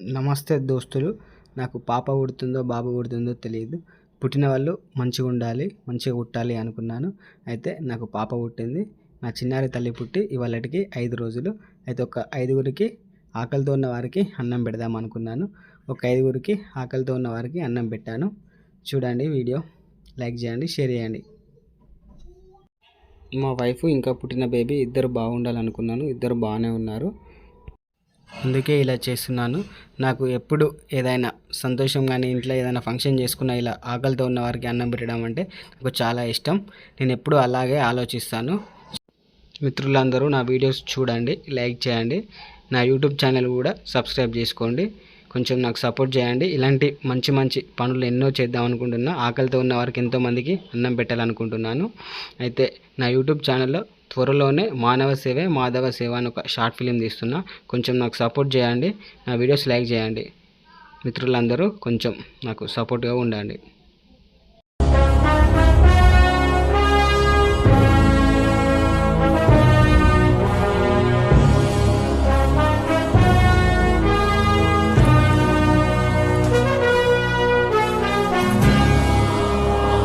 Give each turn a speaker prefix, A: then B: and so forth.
A: నమస్తే దోస్తులు. నాకు పాప పుడుతుందో బాబు పుడుతుందో తెలియదు పుట్టిన వాళ్ళు మంచిగా ఉండాలి మంచిగా పుట్టాలి అనుకున్నాను. అయితే నాకు పాప పుట్టింది. నా చిన్నారి తల్లి పుట్టి ఇవాళటికి ఐదు రోజులు. అయితే ఒక ఐదుగురికి ఆకలితో ఉన్న వారికి అన్నం పెడదాం అనుకున్నాను. ఒక ఐదుగురికి ఆకలితో ఉన్న వారికి అన్నం పెట్టాను. చూడండి వీడియో. లైక్ చేయండి షేర్ చేయండి. మా వైఫ్ ఇంకా పుట్టిన బేబీ ఇద్దరు బాగుండాలనుకున్నాను. ఇద్దరు బాగానే ఉన్నారు. అందుకే ఇలా చేస్తున్నాను. నాకు ఎప్పుడు ఏదైనా సంతోషం కానీ ఇంట్లో ఏదైనా ఫంక్షన్ చేసుకున్న ఇలా ఆకలితో ఉన్న వారికి అన్నం పెట్టడం అంటే నాకు చాలా ఇష్టం. నేను ఎప్పుడు అలాగే ఆలోచిస్తాను. మిత్రులందరూ నా వీడియోస్ చూడండి లైక్ చేయండి. నా యూట్యూబ్ ఛానల్ కూడా సబ్స్క్రైబ్ చేసుకోండి. కొంచెం నాకు సపోర్ట్ చేయండి. ఇలాంటి మంచి మంచి పనులు ఎన్నో చేద్దాం అనుకుంటున్నా. ఆకలితో ఉన్న వారికి ఎంతోమందికి అన్నం పెట్టాలనుకుంటున్నాను. అయితే నా యూట్యూబ్ ఛానల్లో త్వరలోనే మానవ సేవే మాధవ సేవ అని ఒక షార్ట్ ఫిలిం తీస్తున్నా. కొంచెం నాకు సపోర్ట్ చేయండి. నా వీడియోస్ లైక్ చేయండి. మిత్రులందరూ కొంచెం నాకు సపోర్ట్గా ఉండండి.